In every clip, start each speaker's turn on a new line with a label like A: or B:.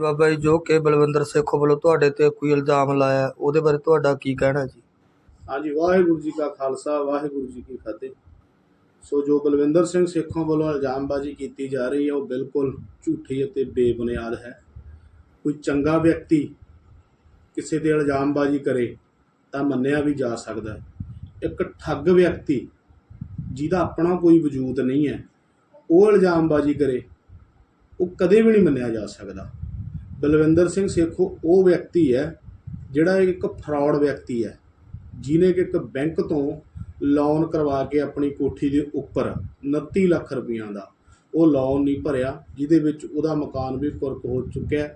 A: ਬਾਬਾ ਜੀ, ਜੋ ਕਿ ਬਲਵਿੰਦਰ ਸੇਖੋਂ ਵੱਲੋਂ ਤੁਹਾਡੇ ਤੇ ਕੋਈ ਇਲਜ਼ਾਮ ਲਾਇਆ, ਉਹਦੇ ਬਾਰੇ ਤੁਹਾਡਾ ਕੀ ਕਹਿਣਾ ਜੀ?
B: ਹਾਂਜੀ, ਵਾਹਿਗੁਰੂ ਜੀ ਕਾ ਖਾਲਸਾ, ਵਾਹਿਗੁਰੂ ਜੀ ਕੀ ਫਤਿਹ। ਸੋ ਜੋ ਬਲਵਿੰਦਰ ਸਿੰਘ ਸੇਖੋਂ ਵੱਲੋਂ ਇਲਜ਼ਾਮਬਾਜ਼ੀ ਕੀਤੀ ਜਾ ਰਹੀ ਹੈ, ਉਹ ਬਿਲਕੁਲ ਝੂਠੀ ਅਤੇ ਬੇਬੁਨਿਆਦ ਹੈ। ਕੋਈ ਚੰਗਾ ਵਿਅਕਤੀ ਕਿਸੇ ਤੇ ਇਲਜ਼ਾਮਬਾਜ਼ੀ ਕਰੇ, ਤਾਂ ਮੰਨਿਆ ਵੀ ਜਾ ਸਕਦਾ ਹੈ। ਇੱਕ ਠੱਗ ਵਿਅਕਤੀ, ਜਿਹਦਾ ਆਪਣਾ ਕੋਈ ਵਜੂਦ ਨਹੀਂ ਹੈ, ਉਹ ਇਲਜ਼ਾਮਬਾਜ਼ੀ ਕਰੇ, ਉਹ ਕਦੇ ਵੀ ਨਹੀਂ ਮੰਨਿਆ ਜਾ ਸਕਦਾ। ਬਲਵਿੰਦਰ ਸਿੰਘ ਸੇਖੋ ਉਹ ਵਿਅਕਤੀ ਹੈ ਜਿਹੜਾ ਇੱਕ ਫਰਾਡ ਵਿਅਕਤੀ ਹੈ, ਜਿਹਨੇ ਕਿ ਇੱਕ ਬੈਂਕ ਤੋਂ ਲੋਨ ਕਰਵਾ ਕੇ ਆਪਣੀ ਕੋਠੀ ਦੇ ਉੱਪਰ 29 ਲੱਖ ਰੁਪਈਆ ਦਾ ਉਹ ਲੋਨ ਨਹੀਂ ਭਰਿਆ, ਜਿਹਦੇ ਵਿੱਚ ਉਹਦਾ ਮਕਾਨ ਵੀ ਕੁਰਕ ਹੋ ਚੁੱਕਿਆ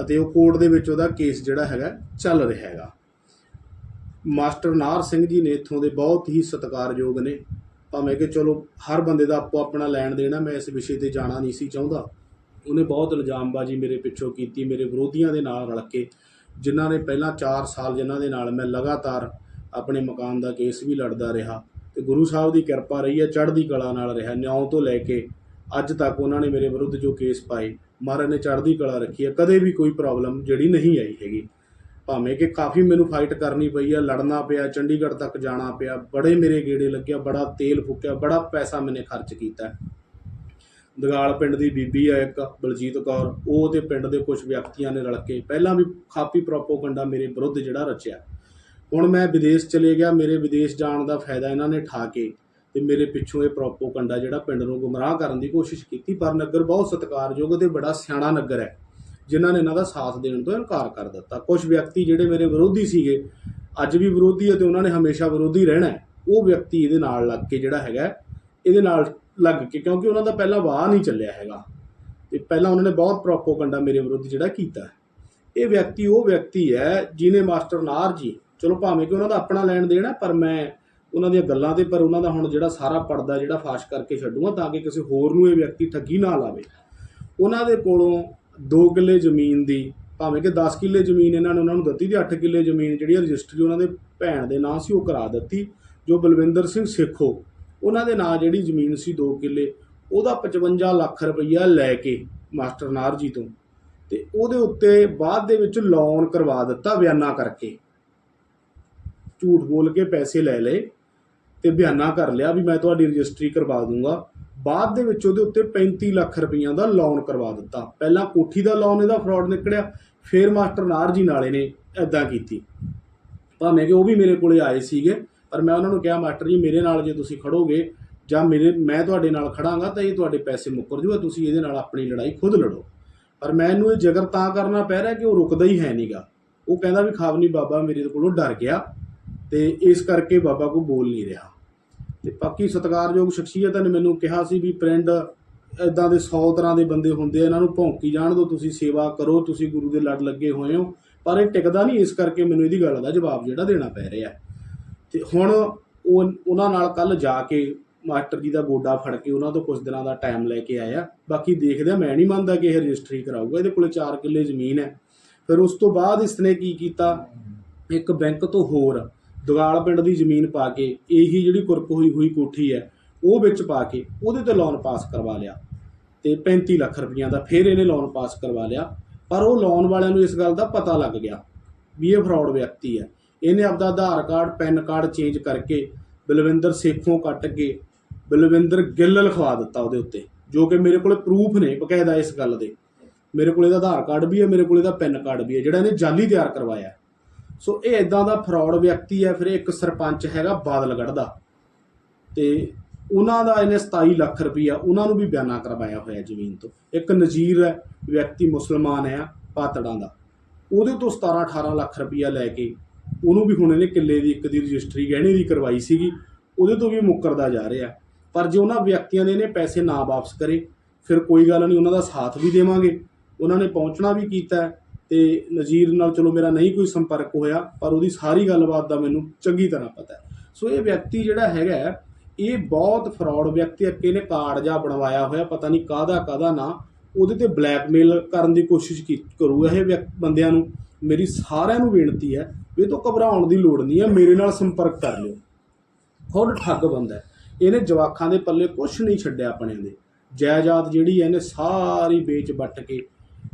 B: ਅਤੇ ਉਹ ਕੋਰਟ ਦੇ ਵਿੱਚ ਉਹਦਾ ਕੇਸ ਜਿਹੜਾ ਹੈਗਾ ਚੱਲ ਰਿਹਾ ਹੈਗਾ। ਮਾਸਟਰ ਨਾਰ ਸਿੰਘ ਜੀ ਨੇ ਇੱਥੋਂ ਦੇ ਬਹੁਤ ਹੀ ਸਤਿਕਾਰਯੋਗ ਨੇ। ਭਾਵੇਂ ਕਿ ਚਲੋ ਹਰ ਬੰਦੇ ਦਾ ਆਪੋ ਆਪਣਾ ਲੈਣ ਦੇਣਾ ਮੈਂ ਇਸ ਵਿਸ਼ੇ ਤੇ ਜਾਣਾ ਨਹੀਂ ਸੀ ਚਾਹੁੰਦਾ। ਉਹਨੇ ਬਹੁਤ ਇਲਜ਼ਾਮਬਾਜ਼ੀ ਮੇਰੇ ਪਿੱਛੋਂ ਕੀਤੀ, ਮੇਰੇ ਵਿਰੋਧੀਆਂ ਦੇ ਨਾਲ ਰਲ ਕੇ, ਜਿਨ੍ਹਾਂ ਨੇ ਪਹਿਲਾਂ 4 ਸਾਲ ਜਿਨ੍ਹਾਂ ਦੇ ਨਾਲ ਮੈਂ ਲਗਾਤਾਰ ਆਪਣੇ ਮਕਾਨ ਦਾ ਕੇਸ ਵੀ ਲੜਦਾ ਰਿਹਾ। ਤੇ ਗੁਰੂ ਸਾਹਿਬ ਦੀ ਕਿਰਪਾ ਰਹੀ ਹੈ, ਚੜ੍ਹਦੀ ਕਲਾ ਨਾਲ ਰਿਹਾ। ਨਿਆਂ ਤੋਂ ਲੈ ਕੇ ਅੱਜ ਤੱਕ ਉਹਨਾਂ ਨੇ ਮੇਰੇ ਵਿਰੁੱਧ ਜੋ ਕੇਸ ਪਾਏ, ਮਹਾਰਾਜ ਨੇ ਚੜ੍ਹਦੀ ਕਲਾ ਰੱਖੀ ਹੈ। ਕਦੇ ਵੀ ਕੋਈ ਪ੍ਰੋਬਲਮ ਜਿਹੜੀ ਨਹੀਂ ਆਈ ਹੈਗੀ। ਭਾਵੇਂ ਕਿ ਕਾਫੀ ਮੈਨੂੰ ਫਾਈਟ ਕਰਨੀ ਪਈ ਆ, ਲੜਨਾ ਪਿਆ, ਚੰਡੀਗੜ੍ਹ ਤੱਕ ਜਾਣਾ ਪਿਆ, ਬੜੇ ਮੇਰੇ ਗੇੜੇ ਲੱਗਿਆ, ਬੜਾ ਤੇਲ ਫੁੱਕਿਆ, ਬੜਾ ਪੈਸਾ ਮੈਨੇ ਖਰਚ ਕੀਤਾ। ਦਗਾਲ ਪਿੰਡ ਦੀ ਬੀਬੀ ਆ ਇੱਕ, ਬਲਜੀਤ ਕੌਰ। ਉਹ ਤੇ ਪਿੰਡ ਦੇ ਕੁਝ ਵਿਅਕਤੀਆਂ ਨੇ ਰਲ ਕੇ, ਪਹਿਲਾਂ ਵੀ ਖਾਪੀ ਪ੍ਰੋਪੋਗੰਡਾ ਮੇਰੇ ਵਿਰੁੱਧ ਜਿਹੜਾ ਰਚਿਆ। ਹੁਣ ਮੈਂ ਵਿਦੇਸ਼ ਚਲੇ ਗਿਆ, ਮੇਰੇ ਵਿਦੇਸ਼ ਜਾਣ ਦਾ ਫਾਇਦਾ ਇਹਨਾਂ ਨੇ ਠਾ ਕੇ ਤੇ ਮੇਰੇ ਪਿੱਛੋਂ ਇਹ ਪ੍ਰੋਪੋਗੰਡਾ ਜਿਹੜਾ ਪਿੰਡ ਨੂੰ ਗੁੰਮਰਾਹ ਕਰਨ ਦੀ ਕੋਸ਼ਿਸ਼ ਕੀਤੀ, ਪਰ ਨਗਰ ਬਹੁਤ ਸਤਿਕਾਰਯੋਗ ਤੇ ਬੜਾ ਸਿਆਣਾ ਨਗਰ ਹੈ, ਜਿਨ੍ਹਾਂ ਨੇ ਇਹਨਾਂ ਦਾ ਸਾਥ ਦੇਣ ਤੋਂ ਇਨਕਾਰ ਕਰ ਦਿੱਤਾ। ਕੁਝ ਵਿਅਕਤੀ ਜਿਹੜੇ ਮੇਰੇ ਵਿਰੋਧੀ ਸੀਗੇ, ਅੱਜ ਵੀ ਵਿਰੋਧੀ ਹੈ ਤੇ ਉਹਨਾਂ ਨੇ ਹਮੇਸ਼ਾ ਵਿਰੋਧੀ ਰਹਿਣਾ ਉਹ ਵਿਅਕਤੀ ਇਹਦੇ ਨਾਲ ਲੱਗ ਕੇ ਜਿਹੜਾ ਹੈਗਾ, ਇਹਦੇ ਨਾਲ ਲੱਗ ਕੇ, ਕਿਉਂਕਿ ਉਹਨਾਂ ਦਾ ਪਹਿਲਾਂ ਵਾਹ ਨਹੀਂ ਚੱਲਿਆ ਹੈਗਾ। ਤੇ ਪਹਿਲਾਂ ਉਹਨਾਂ ਨੇ ਬਹੁਤ ਪ੍ਰੋਪੋਗੰਡਾ ਮੇਰੇ ਵਿਰੁੱਧ ਜਿਹੜਾ ਕੀਤਾ। ਇਹ ਵਿਅਕਤੀ ਉਹ ਵਿਅਕਤੀ ਹੈ ਜਿਨੇ ਮਾਸਟਰ ਨਾਰ ਜੀ, ਚਲੋ ਭਾਵੇਂ ਕਿ ਉਹਨਾਂ ਦਾ ਆਪਣਾ ਲੈਣ ਦੇਣਾ ਪਰ ਮੈਂ ਉਹਨਾਂ ਦੀਆਂ ਗੱਲਾਂ ਤੇ, ਪਰ ਉਹਨਾਂ ਦਾ ਹੁਣ ਜਿਹੜਾ ਸਾਰਾ ਪਰਦਾ ਜਿਹੜਾ ਫਾਸ਼ ਕਰਕੇ ਛੱਡੂਗਾ ਤਾਂ ਕਿ ਕਿਸੇ ਹੋਰ ਨੂੰ ਇਹ ਵਿਅਕਤੀ ਠੱਗੀ ਨਾ ਲਾਵੇ। ਉਹਨਾਂ ਦੇ ਕੋਲੋਂ 2 ਕਿੱਲੇ ਜ਼ਮੀਨ ਦੀ, ਭਾਵੇਂ ਕਿ 10 ਕਿੱਲੇ ਜ਼ਮੀਨ ਇਹਨਾਂ ਨੇ ਉਹਨਾਂ ਨੂੰ ਦਿੱਤੀ ਤੇ 8 ਕਿੱਲੇ ਜ਼ਮੀਨ ਜਿਹੜੀ ਰਜਿਸਟਰੀ ਉਹਨਾਂ ਦੇ ਭੈਣ ਦੇ ਨਾਂ ਸੀ ਉਹ ਕਰਾ ਦਿੱਤੀ, ਜੋ ਬਲਵਿੰਦਰ ਸਿੰਘ ਸੇਖੋ ਉਹਨਾਂ ਦੇ ਨਾਂ ਜਿਹੜੀ ਜ਼ਮੀਨ ਸੀ 2 ਕਿੱਲੇ, ਉਹਦਾ 55 ਲੱਖ ਰੁਪਈਆ ਲੈ ਕੇ ਮਾਸਟਰ ਨਾਰ ਜੀ ਤੋਂ। ਤੇ ਉਹਦੇ ਉੱਤੇ ਬਾਅਦ ਦੇ ਵਿੱਚ ਲੋਨ ਕਰਵਾ ਦਿੱਤਾ ਬਿਆਨਾ ਕਰਕੇ। ਝੂਠ ਬੋਲ ਕੇ ਪੈਸੇ ਲੈ ਲਏ ਤੇ ਬਿਆਨਾ ਕਰ ਲਿਆ ਵੀ ਮੈਂ ਤੁਹਾਡੀ ਰਜਿਸਟਰੀ ਕਰਵਾ ਦੂੰਗਾ। ਬਾਅਦ ਦੇ ਵਿੱਚ ਉਹਦੇ ਉੱਤੇ 35 ਲੱਖ ਰੁਪਈਆ ਦਾ ਲੋਨ ਕਰਵਾ ਦਿੱਤਾ। ਪਹਿਲਾਂ ਕੋਠੀ ਦਾ ਲੋਨ ਇਹਦਾ ਫਰਾਡ ਨਿਕਲਿਆ, ਫਿਰ ਮਾਸਟਰ ਨਾਰ ਜੀ ਨਾਲੇ ਨੇ ਐਦਾਂ ਕੀਤੀ। ਭਾਵੇਂ ਕਿ ਉਹ ਵੀ ਮੇਰੇ ਕੋਲੇ ਆਏ ਸੀਗੇ ਪਰ ਮੈਂ ਉਹਨਾਂ ਨੂੰ ਕਿਹਾ, ਮਾਸਟਰ ਜੀ, ਮੇਰੇ ਨਾਲ ਜੇ ਤੁਸੀਂ ਖੜੋਗੇ ਜਾਂ ਮੇਰੇ, ਮੈਂ ਤੁਹਾਡੇ ਨਾਲ ਖੜਾਂਗਾ ਤਾਂ ਇਹ ਤੁਹਾਡੇ ਪੈਸੇ ਮੁੱਕਰ ਜੂਗਾ, ਤੁਸੀਂ ਇਹਦੇ ਨਾਲ ਆਪਣੀ ਲੜਾਈ ਖੁਦ ਲੜੋ। ਪਰ ਮੈਨੂੰ ਇਹ ਜ਼ਿਕਰ ਤਾਂ ਕਰਨਾ ਪੈ ਰਿਹਾ ਕਿ ਉਹ ਰੁਕਦਾ ਹੀ ਹੈ ਨਹੀਂਗਾ ਉਹ ਕਹਿੰਦਾ ਵੀ ਖਾਵਨੀ ਬਾਬਾ, ਮੇਰੇ ਕੋਲੋਂ ਡਰ ਗਿਆ ਤੇ ਇਸ ਕਰਕੇ ਬਾਬਾ ਕੋ ਬੋਲ ਨਹੀਂ ਰਿਹਾ। ਤੇ ਬਾਕੀ ਸਤਿਕਾਰਯੋਗ ਸ਼ਖਸੀਅਤਾਂ ਨੇ ਮੈਨੂੰ ਕਿਹਾ ਸੀ ਵੀ ਪਿੰਡ ਇਦਾਂ ਦੇ 100 ਤਰ੍ਹਾਂ ਦੇ ਬੰਦੇ ਹੁੰਦੇ ਆ, ਇਹਨਾਂ ਨੂੰ ਭੌਂਕੀ ਜਾਣ ਦਿਓ ਤੁਸੀਂ ਸੇਵਾ ਕਰੋ, ਤੁਸੀਂ ਗੁਰੂ ਦੇ ਲੜ ਲੱਗੇ ਹੋਏ ਹੋ। ਪਰ ਇਹ ਟਿਕਦਾ ਨਹੀਂ ਇਸ ਕਰਕੇ ਮੈਨੂੰ ਇਹਦੀ ਗੱਲ ਦਾ ਜਵਾਬ ਜਿਹੜਾ ਦੇਣਾ ਪੈ ਰਿਹਾ। ਤੇ ਹੁਣ ਉਹ ਉਹਨਾਂ ਨਾਲ ਕੱਲ ਜਾ ਕੇ ਮਾਸਟਰ ਜੀ ਦਾ ਗੋਡਾ ਫੜ ਕੇ ਉਹਨਾਂ ਤੋਂ ਕੁਝ ਦਿਨਾਂ ਦਾ ਟਾਈਮ ਲੈ ਕੇ ਆਇਆ। ਬਾਕੀ ਦੇਖਦੇ ਆ, ਮੈਂ ਨਹੀਂ ਮੰਨਦਾ ਕਿ ਇਹ ਰਜਿਸਟਰੀ ਕਰਾਊਗਾ। ਇਹਦੇ ਕੋਲੇ 4 ਕਿੱਲੇ ਜ਼ਮੀਨ ਹੈ। ਫਿਰ ਉਸ ਤੋਂ ਬਾਅਦ ਇਸਨੇ ਕੀ ਕੀਤਾ? ਇੱਕ ਬੈਂਕ ਤੋਂ ਹੋਰ ਦੁਗਾਲ ਪਿੰਡ ਦੀ ਜ਼ਮੀਨ ਪਾ ਕੇ, ਇਹੀ ਜਿਹੜੀ ਕੁਰਕ ਹੋਈ ਹੋਈ ਕੋਠੀ ਹੈ, ਉਹ ਵਿੱਚ ਪਾ ਕੇ ਉਹਦੇ ਤੇ ਲੋਨ ਪਾਸ ਕਰਵਾ ਲਿਆ। ਤੇ 35 ਲੱਖ ਰੁਪਈਆ ਦਾ ਫਿਰ ਇਹਨੇ ਲੋਨ ਪਾਸ ਕਰਵਾ ਲਿਆ। ਪਰ ਉਹ ਲੋਨ ਵਾਲਿਆਂ ਨੂੰ ਇਸ ਗੱਲ ਦਾ ਪਤਾ ਲੱਗ ਗਿਆ ਵੀ ਇਹ ਫਰਾਡ ਵਿਅਕਤੀ ਹੈ। ਇਹਨੇ ਆਪਦਾ Aadhaar card, PAN card change ਕਰਕੇ ਬਲਵਿੰਦਰ ਸੇਖੋਂ ਕੱਟ ਕੇ ਬਲਵਿੰਦਰ ਗਿੱਲ ਲਿਖਵਾ ਦਿੱਤਾ ਉਹਦੇ ਉੱਤੇ, ਜੋ ਕਿ ਮੇਰੇ ਕੋਲੇ ਪ੍ਰੂਫ ਨੇ ਬਕਾਇਦਾ ਇਸ ਗੱਲ ਦੇ। ਮੇਰੇ ਕੋਲ ਇਹਦਾ ਆਧਾਰ ਕਾਰਡ ਵੀ ਹੈ, ਮੇਰੇ ਕੋਲ ਇਹਦਾ ਪੈਨ ਕਾਰਡ ਵੀ ਹੈ, ਜਿਹੜਾ ਇਹਨੇ ਜਾਲੀ ਤਿਆਰ ਕਰਵਾਇਆ ਸੋ ਇਹ ਇਦਾਂ ਦਾ ਫਰਾਡ ਵਿਅਕਤੀ ਹੈ, ਫਿਰ ਇੱਕ ਸਰਪੰਚ ਹੈਗਾ ਬਾਦਲਗੜ੍ਹ ਦਾ ਤੇ ਉਹਨਾਂ ਦਾ ਇਹਨੇ 27 ਲੱਖ ਰੁਪਈਆ ਉਹਨਾਂ ਨੂੰ ਵੀ ਬਿਆਨਾ ਕਰਵਾਇਆ ਹੋਇਆ ਜ਼ਮੀਨ ਤੋਂ। ਇੱਕ ਨਜ਼ੀਰ ਹੈ, ਵਿਅਕਤੀ ਮੁਸਲਮਾਨ ਹੈ, ਪਾਤੜਾਂ ਦਾ। ਉਹਦੇ ਤੋਂ 17 18 ਲੱਖ ਰੁਪਈਆ ਲੈ ਕੇ ਉਹਨੂੰ ਵੀ ਹੁਣ ਇਹਨੇ ਕਿੱਲੇ ਦੀ ਇੱਕ ਦੀ ਰਜਿਸਟਰੀ ਗਹਿਣੇ ਦੀ ਕਰਵਾਈ ਸੀਗੀ, ਉਹਦੇ ਤੋਂ ਵੀ ਮੁੱਕਰਦਾ ਜਾ ਰਿਹਾ। ਪਰ ਜੇ ਉਹਨਾਂ ਵਿਅਕਤੀਆਂ ਨੇ ਇਹਨੇ ਪੈਸੇ ਨਾ ਵਾਪਸ ਕਰੇ, ਫਿਰ ਕੋਈ ਗੱਲ ਨਹੀਂ, ਉਹਨਾਂ ਦਾ ਸਾਥ ਵੀ ਦੇਵਾਂਗੇ। ਉਹਨਾਂ ਨੇ ਪਹੁੰਚਣਾ ਵੀ ਕੀਤਾ ਹੈ ਤੇ ਨਜ਼ੀਰ ਨਾਲ ਚਲੋ ਮੇਰਾ ਨਹੀਂ ਕੋਈ ਸੰਪਰਕ ਹੋਇਆ, ਪਰ ਉਹਦੀ ਸਾਰੀ ਗੱਲਬਾਤ ਦਾ ਮੈਨੂੰ ਚੰਗੀ ਤਰ੍ਹਾਂ ਪਤਾ ਹੈ। ਸੋ ਇਹ ਵਿਅਕਤੀ ਜਿਹੜਾ ਹੈਗਾ ਇਹ ਬਹੁਤ ਫਰਾਡ ਵਿਅਕਤੀ ਹੈ ਕਿ ਇਹਨੇ ਕਾਰਡ ਜਾਂ ਬਣਵਾਇਆ ਹੋਇਆ, ਪਤਾ ਨਹੀਂ ਕਾਹਦਾ ਕਾਹਦਾ ਨਾ, ਉਹਦੇ ਤੇ ਬਲੈਕਮੇਲ ਕਰਨ ਦੀ ਕੋਸ਼ਿਸ਼ ਕੀ, ਕਰੂਗਾ ਇਹ ਵਿਅਕ- ਬੰਦਿਆਂ ਨੂੰ। ਮੇਰੀ ਸਾਰਿਆਂ ਨੂੰ ਬੇਨਤੀ ਹੈ ਵੀ ਇਹ ਤੋਂ ਘਬਰਾਉਣ ਦੀ ਲੋੜ ਨਹੀਂ ਹੈ, ਮੇਰੇ ਨਾਲ ਸੰਪਰਕ ਕਰ ਲਿਓ। ਖੁਦ ਠੱਗ ਬੰਦਾ ਇਹਨੇ ਜਵਾਖਾਂ ਦੇ ਪੱਲੇ ਕੁਝ ਨਹੀਂ ਛੱਡਿਆ ਆਪਣੇ ਦੇ। ਜਾਇਦਾਦ ਜਿਹੜੀ ਹੈ ਇਹਨੇ ਸਾਰੀ ਵੇਚ ਵੱਟ ਕੇ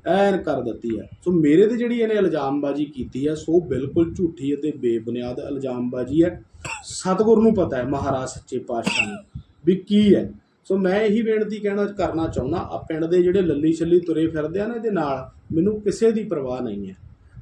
B: ਐਨ ਕਰ ਦਿੱਤੀ ਹੈ। ਸੋ ਮੇਰੇ ਤੇ ਜਿਹੜੀ ਇਹਨੇ ਇਲਜ਼ਾਮਬਾਜ਼ੀ ਕੀਤੀ ਹੈ, ਸੋ ਬਿਲਕੁਲ ਝੂਠੀ ਅਤੇ ਬੇਬੁਨਿਆਦ ਇਲਜ਼ਾਮਬਾਜ਼ੀ ਹੈ। ਸਤਿਗੁਰ ਨੂੰ ਪਤਾ ਹੈ, ਮਹਾਰਾਜ ਸੱਚੇ ਪਾਤਸ਼ਾਹ ਨੂੰ, ਵੀ ਕੀ ਹੈ। ਸੋ ਮੈਂ ਇਹੀ ਬੇਨਤੀ ਕਹਿਣਾ, ਕਰਨਾ ਚਾਹੁੰਦਾ ਆ ਪਿੰਡ ਦੇ ਜਿਹੜੇ ਲੱਲੀ ਛੱਲੀ ਤੁਰੇ ਫਿਰਦੇ ਆ ਨਾ ਇਹਦੇ ਨਾਲ, ਮੈਨੂੰ ਕਿਸੇ ਦੀ ਪਰਵਾਹ ਨਹੀਂ ਹੈ।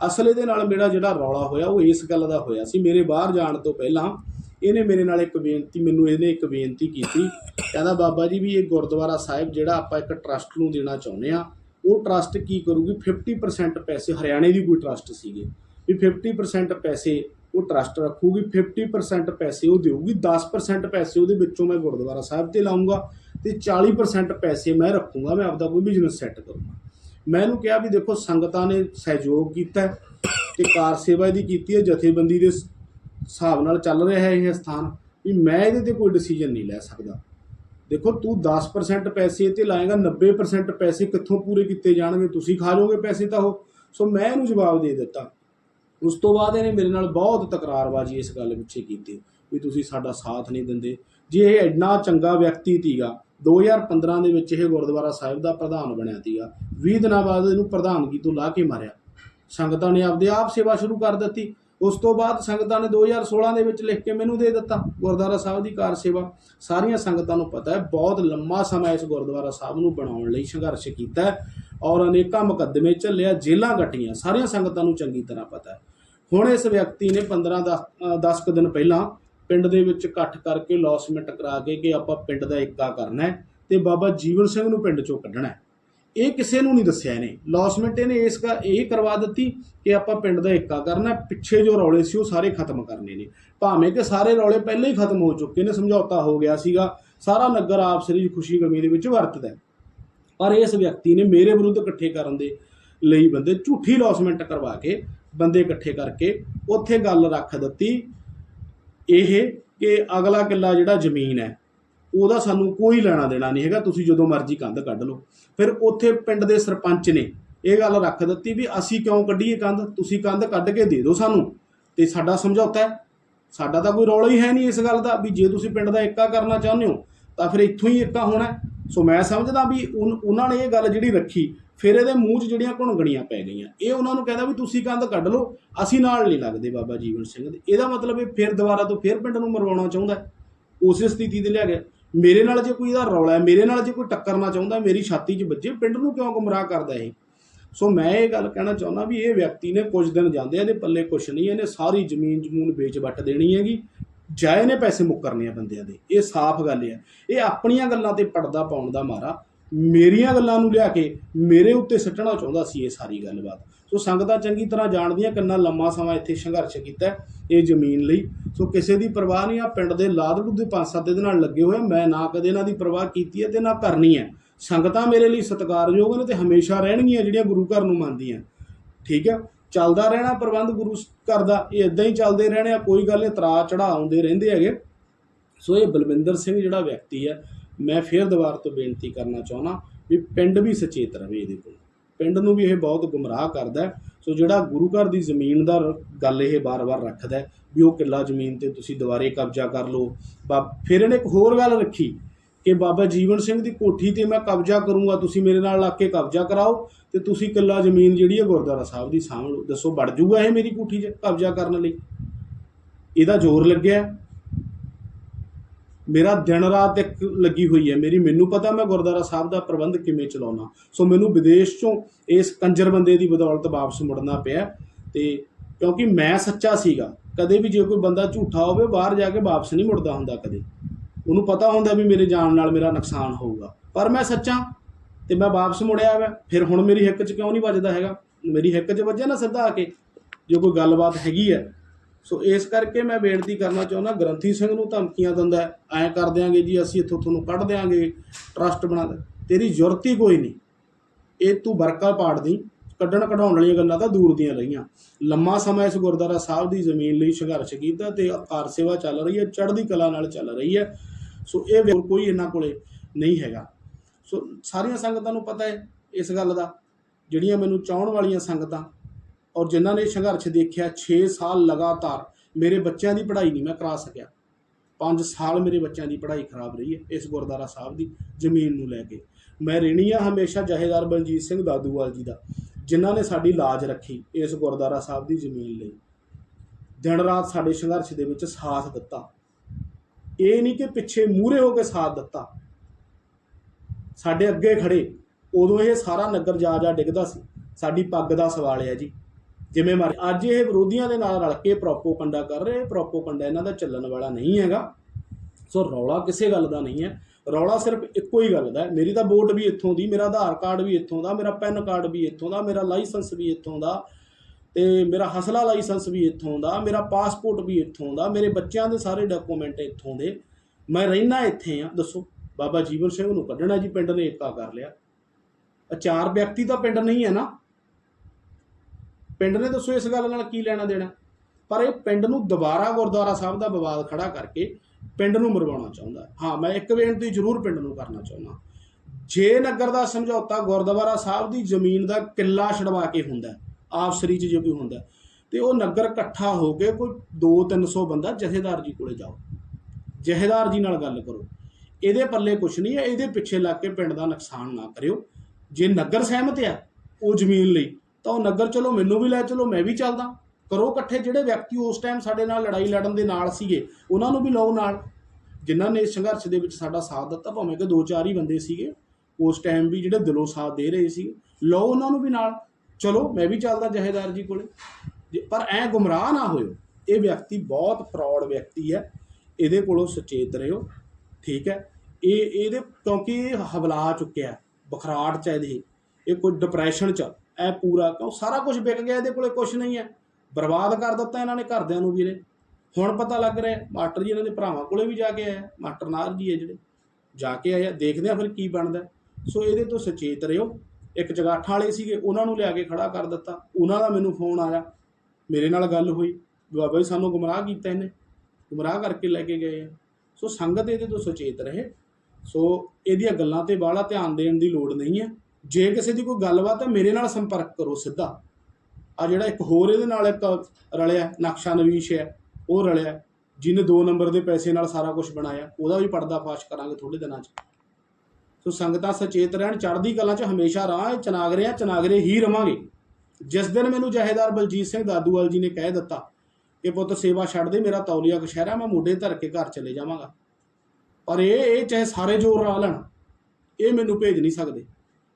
B: ਅਸਲ ਇਹਦੇ ਨਾਲ ਮੇਰਾ ਜਿਹੜਾ ਰੌਲਾ ਹੋਇਆ, ਉਹ ਇਸ ਗੱਲ ਦਾ ਹੋਇਆ ਸੀ। ਮੇਰੇ ਬਾਹਰ ਜਾਣ ਤੋਂ ਪਹਿਲਾਂ ਇਹਨੇ ਮੇਰੇ ਨਾਲ ਇੱਕ ਬੇਨਤੀ, ਮੈਨੂੰ ਇਹਨੇ ਇੱਕ ਬੇਨਤੀ ਕੀਤੀ। ਕਹਿੰਦਾ, ਬਾਬਾ ਜੀ, ਵੀ ਇਹ ਗੁਰਦੁਆਰਾ ਸਾਹਿਬ ਜਿਹੜਾ ਆਪਾਂ ਇੱਕ ਟਰਸਟ ਨੂੰ ਦੇਣਾ ਚਾਹੁੰਦੇ ਆ ਉਹ ਟਰਸਟ ਕੀ ਕਰੂਗੀ? 50% ਪੈਸੇ ਹਰਿਆਣੇ ਦੀ ਕੋਈ ਟਰਸਟ ਸੀਗੇ। ਵੀ 50% ਪੈਸੇ ਉਹ ਟਰਸਟ ਰੱਖੂਗੀ 50% ਪੈਸੇ ਉਹ ਦੇਊਗੀ 10% ਪੈਸੇ ਉਹਦੇ ਵਿੱਚੋਂ ਮੈਂ ਗੁਰਦੁਆਰਾ ਸਾਹਿਬ ਤੇ ਲਾਉਂਗਾ ਤੇ 40% ਪੈਸੇ ਮੈਂ ਰੱਖੂੰਗਾ, ਮੈਂ ਆਪਦਾ ਕੋਈ ਬਿਜ਼ਨਸ ਸੈੱਟ ਕਰੂੰਗਾ। ਮੈਂ ਇਹਨੂੰ ਕਿਹਾ ਵੀ ਦੇਖੋ ਸੰਗਤਾਂ ਨੇ ਸਹਿਯੋਗ ਕੀਤਾ ਹੈ ਤੇ ਕਾਰ ਸੇਵਾ ਇਹਦੀ ਕੀਤੀ ਹੈ, ਜਥੇਬੰਦੀ ਦੇ ਹਿਸਾਬ ਨਾਲ ਚੱਲ ਰਿਹਾ ਹੈ ਇਹ ਸਥਾਨ, ਵੀ ਮੈਂ ਇਹਦੇ ਤੇ ਕੋਈ ਡਿਸੀਜਨ ਨਹੀਂ ਲੈ ਸਕਦਾ। ਦੇਖੋ ਤੂੰ 10% ਪੈਸੇ ਤੇ ਲਾਏਗਾ 90% ਪੈਸੇ ਕਿੱਥੋਂ ਪੂਰੇ ਕੀਤੇ ਜਾਣਗੇ, ਤੁਸੀਂ ਖਾ ਜਾਓਗੇ ਪੈਸੇ ਤਾਂ ਉਹ। ਸੋ ਮੈਂ ਇਹਨੂੰ ਜਵਾਬ ਦੇ ਦਿੱਤਾ। ਉਸ ਤੋਂ ਬਾਅਦ ਇਹਨੇ ਮੇਰੇ ਨਾਲ ਬਹੁਤ ਤਕਰਾਰਬਾਜ਼ੀ ਇਸ ਗੱਲ ਪਿੱਛੇ ਕੀਤੀ, ਵੀ ਤੁਸੀਂ ਸਾਡਾ ਸਾਥ ਨਹੀਂ ਦਿੰਦੇ। ਜੇ ਇਹ ਇੰਨਾ ਚੰਗਾ ਵਿਅਕਤੀ ਤੀਗਾ 2015 ਦੇ ਵਿੱਚ ਇਹ ਗੁਰਦੁਆਰਾ ਸਾਹਿਬ ਦਾ ਪ੍ਰਧਾਨ ਬਣਿਆ ਸੀਗਾ। 20 ਦਿਨਾਂ ਬਾਅਦ ਇਹਨੂੰ ਪ੍ਰਧਾਨਗੀ ਤੋਂ ਲਾ ਕੇ ਮਾਰਿਆ। ਸੰਗਤਾਂ ਨੇ ਆਪਦੇ ਆਪ ਸੇਵਾ ਸ਼ੁਰੂ ਕਰ ਦਿੱਤੀ। ਉਸ ਤੋਂ ਬਾਅਦ ਸੰਗਤਾਂ ਨੇ 2016 ਦੇ ਵਿੱਚ ਲਿਖ ਕੇ ਮੈਨੂੰ ਦੇ ਦਿੱਤਾ ਗੁਰਦੁਆਰਾ ਸਾਹਿਬ ਦੀ ਕਾਰ ਸੇਵਾ। ਸਾਰੀਆਂ ਸੰਗਤਾਂ ਨੂੰ ਪਤਾ ਹੈ, ਬਹੁਤ ਲੰਮਾ ਸਮਾਂ ਇਸ ਗੁਰਦੁਆਰਾ ਸਾਹਿਬ ਨੂੰ ਬਣਾਉਣ ਲਈ ਸੰਘਰਸ਼ ਕੀਤਾ ਔਰ ਅਨੇਕਾਂ ਮੁਕੱਦਮੇ ਝੱਲਿਆ, ਜੇਲ੍ਹਾਂ ਕੱਟੀਆਂ, ਸਾਰੀਆਂ ਸੰਗਤਾਂ ਨੂੰ ਚੰਗੀ ਤਰ੍ਹਾਂ ਪਤਾ ਹੈ। ਹੁਣ ਇਸ ਵਿਅਕਤੀ ਨੇ 15 10 ਕੁ ਦਿਨ ਪਹਿਲਾਂ ਪਿੰਡ ਦੇ ਵਿੱਚ ਇਕੱਠ ਕਰਕੇ ਲੌਸਮੈਂਟ ਕਰਾ ਕੇ ਕਿ ਆਪਾਂ ਪਿੰਡ ਦਾ ਇੱਕਾ ਕਰਨਾ ਹੈ ਤੇ ਬਾਬਾ ਜੀਵਨ ਸਿੰਘ ਨੂੰ ਪਿੰਡ ਚੋਂ ਕੱਢਣਾ ਹੈ। ਇਹ ਕਿਸੇ ਨੂੰ ਨਹੀਂ ਦੱਸਿਆ ਇਹਨੇ। ਲੌਸਮੈਂਟ ਇਹਨੇ ਇਸ ਕਾ, ਇਹ ਕਰਵਾ ਦਿੱਤੀ ਕਿ ਆਪਾਂ ਪਿੰਡ ਦਾ ਏਕਾ ਕਰਨਾ ਪਿੱਛੇ ਜੋ ਰੌਲੇ ਸੀ ਉਹ ਸਾਰੇ ਖਤਮ ਕਰਨੇ ਨੇ। ਭਾਵੇਂ ਕਿ ਸਾਰੇ ਰੌਲੇ ਪਹਿਲਾਂ ਹੀ ਖਤਮ ਹੋ ਚੁੱਕੇ ਨੇ, ਸਮਝੌਤਾ ਹੋ ਗਿਆ ਸੀਗਾ। ਸਾਰਾ ਨਗਰ ਆਪਸਰੀ ਖੁਸ਼ੀ ਗਮੀ ਦੇ ਵਿੱਚ ਵਰਤਦਾ ਪਰ ਇਸ ਵਿਅਕਤੀ ਨੇ ਮੇਰੇ ਵਿਰੁੱਧ ਇਕੱਠੇ ਕਰਨ ਦੇ ਲਈ ਬੰਦੇ ਝੂਠੀ ਲੌਸਮੈਂਟ ਕਰਵਾ ਕੇ, ਬੰਦੇ ਇਕੱਠੇ ਕਰਕੇ ਉੱਥੇ ਗੱਲ ਰੱਖ ਦਿੱਤੀ ਇਹ ਕਿ ਅਗਲਾ ਕਿੱਲਾ ਜਿਹੜਾ ਜ਼ਮੀਨ ਹੈ, ਉਹਦਾ ਸਾਨੂੰ ਕੋਈ ਲੈਣਾ ਦੇਣਾ ਨਹੀਂ ਹੈਗਾ, ਤੁਸੀਂ ਜਦੋਂ ਮਰਜ਼ੀ ਕੰਧ ਕੱਢ ਲਓ। ਫਿਰ ਉੱਥੇ ਪਿੰਡ ਦੇ ਸਰਪੰਚ ਨੇ ਇਹ ਗੱਲ ਰੱਖ ਦਿੱਤੀ ਵੀ ਅਸੀਂ ਕਿਉਂ ਕੱਢੀਏ ਕੰਧ? ਤੁਸੀਂ ਕੰਧ ਕੱਢ ਕੇ ਦੇ ਦਿਓ ਸਾਨੂੰ। ਤੇ ਸਾਡਾ ਸਮਝੌਤਾ ਹੈ। ਸਾਡਾ ਤਾਂ ਕੋਈ ਰੌਲਾ ਹੀ ਹੈ ਨਹੀਂ ਇਸ ਗੱਲ ਦਾ ਵੀ ਜੇ ਤੁਸੀਂ ਪਿੰਡ ਦਾ ਏਕਾ ਕਰਨਾ ਚਾਹੁੰਦੇ ਹੋ, ਤਾਂ ਫਿਰ ਇੱਥੋਂ ਹੀ ਏਕਾ ਹੋਣਾ ਸੋ ਮੈਂ ਸਮਝਦਾ ਵੀ ਉਨ- ਉਹਨਾਂ ਨੇ ਇਹ ਗੱਲ ਜਿਹੜੀ ਰੱਖੀ ਫਿਰ ਇਹਦੇ ਮੂੰਹ 'ਚ ਜਿਹੜੀਆਂ ਘੁਣਗਣੀਆਂ ਪੈ ਗਈਆਂ। ਇਹ ਉਹਨਾਂ ਨੂੰ ਕਹਿੰਦਾ ਵੀ ਤੁਸੀਂ ਕੰਧ ਕੱਢ ਲਓ, ਅਸੀਂ ਨਾਲ ਨਹੀਂ ਲੱਗਦੇ ਬਾਬਾ ਜੀਵਨ ਸਿੰਘ ਦੇ। ਇਹਦਾ ਮਤਲਬ ਇਹ ਫਿਰ ਦੁਬਾਰਾ ਤੋਂ ਫਿਰ ਪਿੰਡ ਨੂੰ ਮਰਵਾਉਣਾ ਚਾਹੁੰਦਾ ਉਸੇ ਸਥਿਤੀ ਤੇ ਲਿਆ ਗਿਆ। ਮੇਰੇ ਨਾਲ ਜੇ ਕੋਈ ਇਹਦਾ ਰੌਲਾ ਹੈ, ਮੇਰੇ ਨਾਲ ਜੇ ਕੋਈ ਟੱਕਰਨਾ ਚਾਹੁੰਦਾ ਮੇਰੀ ਛਾਤੀ 'ਚ ਵੱਜੇ, ਪਿੰਡ ਨੂੰ ਕਿਉਂ ਗੁੰਮਰਾਹ ਕਰਦਾ ਇਹ? ਸੋ ਮੈਂ ਇਹ ਗੱਲ ਕਹਿਣਾ ਚਾਹੁੰਦਾ ਵੀ ਇਹ ਵਿਅਕਤੀ ਨੇ ਕੁਝ ਦਿਨ ਜਾਂਦੇ ਇਹਦੇ ਪੱਲੇ ਕੁਛ ਨਹੀਂ, ਇਹਨੇ ਸਾਰੀ ਜ਼ਮੀਨ ਜਮੂਨ ਵੇਚ ਵੱਟ ਦੇਣੀ ਹੈਗੀ। ਜਾਏ ਨੇ ਪੈਸੇ ਮੁੱਕਰਨੇ ਆ ਬੰਦਿਆਂ ਦੇ। ਇਹ ਸਾਫ਼ ਗੱਲ ਹੈ ਇਹ ਆਪਣੀਆਂ ਗੱਲਾਂ ਤੇ ਪਰਦਾ ਪਾਉਣ ਦਾ ਮਾਰਾ। ਮੇਰੀਆਂ ਗੱਲਾਂ ਨੂੰ ਲਿਆ ਕੇ ਮੇਰੇ ਉੱਤੇ ਸੱਟਣਾ ਚਾਹੁੰਦਾ ਸੀ ਇਹ ਸਾਰੀ ਗੱਲਬਾਤ। ਸੋ ਸੰਗਤਾਂ ਚੰਗੀ ਤਰ੍ਹਾਂ ਜਾਣਦੀਆਂ ਕਿੰਨਾ ਲੰਮਾ ਸਮਾਂ ਇੱਥੇ ਸੰਘਰਸ਼ ਕੀਤਾ ਇਹ ਜ਼ਮੀਨ ਲਈ। ਸੋ ਕਿਸੇ ਦੀ ਪਰਵਾਹ ਨਹੀਂ ਆ ਪਿੰਡ ਦੇ ਲਾਦੜੂ ਦੇ ਪੰਜ ਸੱਤ ਦੇ ਨਾਲ ਲੱਗੇ ਹੋਏ ਮੈਂ ਨਾ ਕਦੇ ਇਹਨਾਂ ਦੀ ਪਰਵਾਹ ਕੀਤੀ ਹੈ ਤੇ ਨਾ ਕਰਨੀ ਹੈ। ਸੰਗਤਾਂ ਮੇਰੇ ਲਈ ਸਤਿਕਾਰਯੋਗ ਨੇ ਤੇ ਹਮੇਸ਼ਾ ਰਹਿਣਗੀਆਂ ਜਿਹੜੀਆਂ ਗੁਰੂ ਘਰ ਨੂੰ ਮੰਨਦੀਆਂ। ਠੀਕ ਹੈ? ਚੱਲਦਾ ਰਹਿਣਾ ਪ੍ਰਬੰਧ ਗੁਰੂ ਘਰ ਦਾ, ਇਹ ਇਦਾਂ ਹੀ ਚੱਲਦੇ ਰਹਿਣੇ ਆ, ਕੋਈ ਗੱਲ ਨਹੀਂ ਤਰਾ ਚੜਾ ਆਉਂਦੇ ਰਹਿੰਦੇ ਹੈਗੇ। ਸੋ ਇਹ ਬਲਵਿੰਦਰ ਸਿੰਘ ਜਿਹੜਾ ਵਿਅਕਤੀ ਹੈ ਮੈਂ ਫੇਰ ਦੁਬਾਰਾ ਤੋਂ ਬੇਨਤੀ ਕਰਨਾ ਚਾਹੁੰਦਾ ਵੀ ਪਿੰਡ ਵੀ ਸੁਚੇਤ ਰਹੇ ਇਹਦੇ ਕੋਲ। ਪਿੰਡ ਨੂੰ ਵੀ ਇਹ ਬਹੁਤ ਗੁੰਮਰਾਹ ਕਰਦਾ ਸੋ ਜਿਹੜਾ ਗੁਰੂ ਘਰ ਦੀ ਜ਼ਮੀਨ ਦਾ ਗੱਲ ਇਹ ਬਾਰ-ਬਾਰ ਰੱਖਦਾ ਵੀ ਉਹ ਕਿੱਲਾ ਜ਼ਮੀਨ ਤੇ ਤੁਸੀਂ ਦੁਬਾਰੇ ਕਬਜ਼ਾ ਕਰ ਲਓ। ਬਾ, ਫਿਰ ਇਹਨੇ ਇੱਕ ਹੋਰ ਗੱਲ ਰੱਖੀ ਕਿ ਬਾਬਾ ਜੀਵਨ ਸਿੰਘ ਦੀ ਕੋਠੀ ਤੇ ਮੈਂ ਕਬਜ਼ਾ ਕਰੂੰਗਾ, ਤੁਸੀਂ ਮੇਰੇ ਨਾਲ ਲੱਗ ਕੇ ਕਬਜ਼ਾ ਕਰਾਓ ਤੇ ਤੁਸੀਂ ਕਿੱਲਾ ਜ਼ਮੀਨ ਜਿਹੜੀ ਹੈ ਗੁਰਦੁਆਰਾ ਸਾਹਿਬ ਦੀ ਸਾਂਭ ਲਓ। ਦੱਸੋ, ਵੜ ਜੂਗਾ ਇਹ ਮੇਰੀ ਕੋਠੀ 'ਚ ਕਬਜ਼ਾ ਕਰਨ ਲਈ? ਇਹਦਾ ਜ਼ੋਰ ਲੱਗਿਆ। ਮੇਰਾ ਦਿਨ ਰਾਤ ਇੱਕ ਲੱਗੀ ਹੋਈ ਹੈ, ਮੇਰੀ ਮੈਨੂੰ ਪਤਾ ਮੈਂ ਗੁਰਦੁਆਰਾ ਸਾਹਿਬ ਦਾ ਪ੍ਰਬੰਧ ਕਿਵੇਂ ਚਲਾਉਣਾ ਸੋ ਮੈਨੂੰ ਵਿਦੇਸ਼ ਚੋਂ ਇਸ ਕੰਜਰ ਬੰਦੇ ਦੀ ਬਦੌਲਤ ਵਾਪਸ ਮੁੜਨਾ ਪਿਆ ਤੇ ਕਿਉਂਕਿ ਮੈਂ ਸੱਚਾ ਸੀਗਾ, ਕਦੇ ਵੀ ਜੇ ਕੋਈ ਬੰਦਾ ਝੂਠਾ ਹੋਵੇ, ਬਾਹਰ ਜਾ ਕੇ ਵਾਪਸ ਨਹੀਂ ਮੁੜਦਾ ਹੁੰਦਾ ਕਦੇ। ਉਹਨੂੰ ਪਤਾ ਹੁੰਦਾ ਵੀ ਮੇਰੇ ਜਾਣ ਨਾਲ ਮੇਰਾ ਨੁਕਸਾਨ ਹੋਊਗਾ। ਪਰ ਮੈਂ ਸੱਚਾ ਤੇ ਮੈਂ ਵਾਪਸ ਮੁੜਿਆ ਵਾ ਫਿਰ ਹੁਣ ਮੇਰੀ ਹਿੱਕ 'ਚ ਕਿਉਂ ਨਹੀਂ ਵੱਜਦਾ ਹੈਗਾ? ਮੇਰੀ ਹਿੱਕ 'ਚ ਵੱਜਿਆ ਨਾ ਸਿੱਧਾ ਆ ਕੇ। ਜੇ ਕੋਈ ਗੱਲਬਾਤ ਹੈਗੀ ਹੈ ਸੋ ਇਸ ਕਰਕੇ ਮੈਂ ਬੇਨਤੀ ਕਰਨਾ ਚਾਹੁੰਦਾ ਗ੍ਰੰਥੀ ਸਿੰਘ ਨੂੰ ਧਮਕੀਆਂ ਦਿੰਦਾ ਹੈ, ਐਂ ਕਰ ਦਿਆਂਗੇ ਜੀ ਅਸੀਂ ਇੱਥੋਂ ਤੁਹਾਨੂੰ ਕੱਢ ਦਿਆਂਗੇ ਟਰਸਟ ਬਣਾ ਦੇ। ਤੇਰੀ ਜ਼ਰੂਰਤ ਹੀ ਕੋਈ ਨਹੀਂ। ਇਹ ਤੂੰ ਵਰਕਾ ਪਾੜਦੀ ਕੱਢਣ ਕਢਾਉਣ ਵਾਲੀਆਂ ਗੱਲਾਂ ਤਾਂ ਦੂਰ ਦੀਆਂ ਰਹੀਆਂ। ਲੰਮਾ ਸਮਾਂ ਇਸ ਗੁਰਦੁਆਰਾ ਸਾਹਿਬ ਦੀ ਜ਼ਮੀਨ ਲਈ ਸੰਘਰਸ਼ ਕੀਤਾ ਤੇ ਆਕਾਰ ਸੇਵਾ ਚੱਲ ਰਹੀ ਹੈ ਚੜ੍ਹਦੀ ਕਲਾ ਨਾਲ ਚੱਲ ਰਹੀ ਹੈ। ਸੋ ਇਹ ਵੀ ਕੋਈ ਇਹਨਾਂ ਕੋਲੇ ਨਹੀਂ ਹੈਗਾ। ਸੋ ਸਾਰੀਆਂ ਸੰਗਤਾਂ ਨੂੰ ਪਤਾ ਹੈ ਇਸ ਗੱਲ ਦਾ ਜਿਹੜੀਆਂ ਮੈਨੂੰ ਚਾਹਣ ਵਾਲੀਆਂ ਸੰਗਤਾਂ ਔਰ ਜਿਨ੍ਹਾਂ ਨੇ ਸੰਘਰਸ਼ ਦੇਖਿਆ 6 ਸਾਲ ਲਗਾਤਾਰ ਮੇਰੇ ਬੱਚਿਆਂ ਦੀ ਪੜ੍ਹਾਈ ਨਹੀਂ ਮੈਂ ਕਰਾ ਸਕਿਆ। 5 ਸਾਲ ਮੇਰੇ ਬੱਚਿਆਂ ਦੀ ਪੜ੍ਹਾਈ ਖਰਾਬ ਰਹੀ ਹੈ ਇਸ ਗੁਰਦੁਆਰਾ ਸਾਹਿਬ ਦੀ ਜ਼ਮੀਨ ਨੂੰ ਲੈ ਕੇ। ਮੈਂ ਰਹਿਣੀ ਆ ਹਮੇਸ਼ਾ ਜਹੇਦਾਰ ਬਲਜੀਤ ਸਿੰਘ ਦਾਦੂਵਾਲ ਜੀ ਦਾ, ਜਿਨ੍ਹਾਂ ਨੇ ਸਾਡੀ ਲਾਜ ਰੱਖੀ ਇਸ ਗੁਰਦੁਆਰਾ ਸਾਹਿਬ ਦੀ ਜ਼ਮੀਨ ਲਈ। ਦਿਨ ਰਾਤ ਸਾਡੇ ਸੰਘਰਸ਼ ਦੇ ਵਿੱਚ ਸਾਥ ਦਿੱਤਾ। ਇਹ ਨਹੀਂ ਕਿ ਪਿੱਛੇ ਮੂਹਰੇ ਹੋ ਕੇ ਸਾਥ ਦਿੱਤਾ। ਸਾਡੇ ਅੱਗੇ ਖੜੇ ਉਦੋਂ ਇਹ ਸਾਰਾ ਨਗਰ ਜਾ ਜਾ ਡਿੱਗਦਾ ਸੀ। ਸਾਡੀ ਪੱਗ ਦਾ ਸਵਾਲ ਹੈ ਜੀ। ਜਿਵੇਂ ਮਰ ਅੱਜ ਇਹ ਵਿਰੋਧੀਆਂ ਦੇ ਨਾਲ ਰਲ ਕੇ ਪ੍ਰੋਪੋਕੰਡਾ ਕਰ ਰਹੇ ਪ੍ਰੋਪੋਕੰਡਾ ਇਹਨਾਂ ਦਾ ਚੱਲਣ ਵਾਲਾ ਨਹੀਂ ਹੈਗਾ। ਸੋ ਰੌਲਾ ਕਿਸੇ ਗੱਲ ਦਾ ਨਹੀਂ ਹੈ। ਰੌਲਾ ਸਿਰਫ ਇੱਕੋ ਹੀ ਗੱਲ ਦਾ ਹੈ। ਮੇਰੀ ਤਾਂ ਵੋਟ ਵੀ ਇੱਥੋਂ ਦੀ, ਮੇਰਾ ਆਧਾਰ ਕਾਰਡ ਵੀ ਇੱਥੋਂ ਦਾ, ਮੇਰਾ ਪੈਨ ਕਾਰਡ ਵੀ ਇੱਥੋਂ ਦਾ, ਮੇਰਾ ਲਾਇਸੈਂਸ ਵੀ ਇੱਥੋਂ ਦਾ, ਤੇ ਮੇਰਾ ਹਸਲਾ ਲਾਇਸੈਂਸ ਵੀ ਇੱਥੋਂ ਦਾ, ਮੇਰਾ ਪਾਸਪੋਰਟ ਵੀ ਇੱਥੋਂ ਦਾ, ਮੇਰੇ ਬੱਚਿਆਂ ਦੇ ਸਾਰੇ ਡਾਕੂਮੈਂਟ ਇੱਥੋਂ ਦੇ। ਮੈਂ ਰਹਿਣਾ ਇੱਥੇ ਆ, ਦੱਸੋ। ਬਾਬਾ ਜੀਵਨ ਸਿੰਘ ਨੂੰ ਕੱਢਣਾ ਜੀ, ਪਿੰਡ ਨੇ ਏਕਾ ਕਰ ਲਿਆ। ਆਹ ਚਾਰ ਵਿਅਕਤੀ ਤਾਂ ਪਿੰਡ ਨਹੀਂ ਹੈ ਨਾ। ਪਿੰਡ ਨੇ ਦੱਸੋ ਇਸ ਗੱਲ ਨਾਲ ਕੀ ਲੈਣਾ ਦੇਣਾ? ਪਰ ਇਹ ਪਿੰਡ ਨੂੰ ਦੁਬਾਰਾ ਗੁਰਦੁਆਰਾ ਸਾਹਿਬ ਦਾ ਵਿਵਾਦ ਖੜਾ ਕਰਕੇ ਪਿੰਡ ਨੂੰ ਮਰਵਾਉਣਾ ਚਾਹੁੰਦਾ ਹਾਂ। ਮੈਂ ਇੱਕ ਬੇਨਤੀ ਜ਼ਰੂਰ ਪਿੰਡ ਨੂੰ ਕਰਨਾ ਚਾਹੁੰਦਾ ਜੇ ਨਗਰ ਦਾ ਸਮਝੌਤਾ ਗੁਰਦੁਆਰਾ ਸਾਹਿਬ ਦੀ ਜ਼ਮੀਨ ਦਾ ਕਿੱਲਾ ਛਡਵਾ ਕੇ ਹੁੰਦਾ ਆਪਸਰੀ 'ਚ ਜੇ ਕੋਈ ਹੁੰਦਾ ਹੈ, ਤੇ ਉਹ ਨਗਰ ਇਕੱਠਾ ਹੋ ਕੇ ਕੋਈ 2-300 ਬੰਦਾ ਜਥੇਦਾਰ ਜੀ ਕੋਲੇ ਜਾਓ। ਜਥੇਦਾਰ ਜੀ ਨਾਲ ਗੱਲ ਕਰੋ। ਇਹਦੇ ਪੱਲੇ ਕੁਛ ਨਹੀਂ ਹੈ ਇਹਦੇ ਪਿੱਛੇ ਲੱਗ ਕੇ ਪਿੰਡ ਦਾ ਨੁਕਸਾਨ ਨਾ ਕਰਿਓ। ਜੇ ਨਗਰ ਸਹਿਮਤ ਆ ਉਹ ਜ਼ਮੀਨ ਲਈ ਤਾਂ ਉਹ ਨਗਰ ਚਲੋ ਮੈਨੂੰ ਵੀ ਲੈ ਚਲੋ ਮੈਂ ਵੀ ਚੱਲਦਾ। ਕਰੋ ਇਕੱਠੇ ਜਿਹੜੇ ਵਿਅਕਤੀ ਉਸ ਟਾਈਮ ਸਾਡੇ ਨਾਲ ਲੜਾਈ ਲੜਨ ਦੇ ਨਾਲ ਸੀਗੇ ਉਹਨਾਂ ਨੂੰ ਵੀ ਲਓ ਨਾਲ। ਜਿਨ੍ਹਾਂ ਨੇ ਸੰਘਰਸ਼ ਦੇ ਵਿੱਚ ਸਾਡਾ ਸਾਥ ਦਿੱਤਾ ਭਾਵੇਂ ਕਿ ਦੋ ਚਾਰ ਹੀ ਬੰਦੇ ਸੀਗੇ ਉਸ ਟਾਈਮ ਵੀ ਜਿਹੜੇ ਦਿਲੋਂ ਸਾਥ ਦੇ ਰਹੇ ਸੀ ਲਓ ਉਹਨਾਂ ਨੂੰ ਵੀ ਨਾਲ। ਚਲੋ ਮੈਂ ਵੀ ਚੱਲਦਾ ਜਹੇਦਾਰ ਜੀ ਕੋਲੇ। ਜੇ- ਪਰ ਐ ਗੁੰਮਰਾਹ ਨਾ ਹੋਇਓ। ਇਹ ਵਿਅਕਤੀ ਬਹੁਤ ਫਰਾਡ ਵਿਅਕਤੀ ਹੈ। ਇਹਦੇ ਕੋਲੋਂ ਸੁਚੇਤ ਰਹੋ। ਠੀਕ ਹੈ? ਇਹ ਇਹਦੇ ਕਿਉਂਕਿ ਇਹ ਹਵਲਾ ਚੁੱਕਿਆ ਹੈ, ਬਖਰਾਟ ਚ ਹੈ ਇਹਦੇ ਇਹ ਕੋਈ ਡਿਪਰੈਸ਼ਨ ਚ ਐ ਪੂਰਾ ਕਿਉਂ? ਸਾਰਾ ਕੁਝ ਵਿਕ ਗਿਆ, ਇਹਦੇ ਕੋਲੇ ਕੁਝ ਨਹੀਂ ਹੈ। ਬਰਬਾਦ ਕਰ ਦਿੱਤਾ ਇਹਨਾਂ ਨੇ ਘਰਦਿਆਂ ਨੂੰ ਵੀ ਨੇ ਹੁਣ ਪਤਾ ਲੱਗ ਰਿਹਾ ਮਾਸਟਰ ਜੀ ਇਹਨਾਂ ਦੇ ਭਰਾਵਾਂ ਕੋਲੇ ਵੀ ਜਾ ਕੇ ਆਇਆ ਮਾਸਟਰ ਨਾਰ ਜੀ ਹੈ ਜਿਹੜੇ। ਜਾ ਕੇ ਆਇਆ ਦੇਖਦੇ ਆ ਫਿਰ ਕੀ ਬਣਦਾ ਸੋ ਇਹਦੇ ਤੋਂ ਸੁਚੇਤ ਰਹੋ। ਇੱਕ ਜਗਾਠਾਂ ਵਾਲੇ ਸੀਗੇ, ਉਹਨਾਂ ਨੂੰ ਲਿਆ ਕੇ ਖੜਾ ਕਰ ਦਿੱਤਾ। ਉਹਨਾਂ ਦਾ ਮੈਨੂੰ ਫੋਨ ਆਇਆ। ਮੇਰੇ ਨਾਲ ਗੱਲ ਹੋਈ। ਬਾਬਾ ਜੀ ਸਾਨੂੰ ਗੁੰਮਰਾਹ ਕੀਤਾ ਇਹਨੇ। ਗੁੰਮਰਾਹ ਕਰਕੇ ਲੈ ਕੇ ਗਏ ਆ। ਸੋ ਸੰਗਤ ਇਹਦੇ ਤੋਂ ਸੁਚੇਤ ਰਹੇ। ਸੋ ਇਹਦੀਆਂ ਗੱਲਾਂ ਤੇ ਬਾਹਲਾ ਧਿਆਨ ਦੇਣ ਦੀ ਲੋੜ ਨਹੀਂ ਹੈ। ਜੇ ਕਿਸੇ ਦੀ ਕੋਈ ਗੱਲਬਾਤ ਹੈ, ਮੇਰੇ ਨਾਲ ਸੰਪਰਕ ਕਰੋ ਸਿੱਧਾ। ਆ ਜਿਹੜਾ ਇੱਕ ਹੋਰ ਇਹਦੇ ਨਾਲ ਇੱਕ ਰਲਿਆ, ਨਕਸ਼ਾ ਨਵੀਸ਼ ਹੈ, ਉਹ ਰਲਿਆ। ਜਿਹਨੇ 2 ਨੰਬਰ ਦੇ ਪੈਸੇ ਨਾਲ ਸਾਰਾ ਕੁਝ ਬਣਾਇਆ, ਉਹਦਾ ਵੀ ਪਰਦਾਫਾਸ਼ ਕਰਾਂਗੇ ਥੋੜੇ ਦਿਨਾਂ 'ਚ। ਸੋ ਸੰਗਤਾਂ ਸਚੇਤ ਰਹਿਣ, ਚੜ੍ਹਦੀ ਕਲਾ 'ਚ ਹਮੇਸ਼ਾ ਰਾਹ ਚਨਾਗਰੇ ਆ ਚਨਾਗਰੇ ਹੀ ਰਵਾਂਗੇ। ਜਿਸ ਦਿਨ ਮੈਨੂੰ ਜਹੇਦਾਰ ਬਲਜੀਤ ਸਿੰਘ ਦਾਦੂਵਾਲ ਜੀ ਨੇ ਕਹਿ ਦਿੱਤਾ ਕਿ ਪੁੱਤ ਸੇਵਾ ਛੱਡ ਦੇ, ਮੇਰਾ ਤੌਲੀਆ ਕਸ਼ਹਿਰਾ ਮੈਂ ਮੋਢੇ ਧਰ ਕੇ ਘਰ ਚਲੇ ਜਾਵਾਂਗਾ। ਪਰ ਇਹ ਇਹ ਚਾਹੇ ਸਾਰੇ ਜ਼ੋਰ ਲਾ ਲੈਣ, ਇਹ ਮੈਨੂੰ ਭੇਜ ਨਹੀਂ ਸਕਦੇ।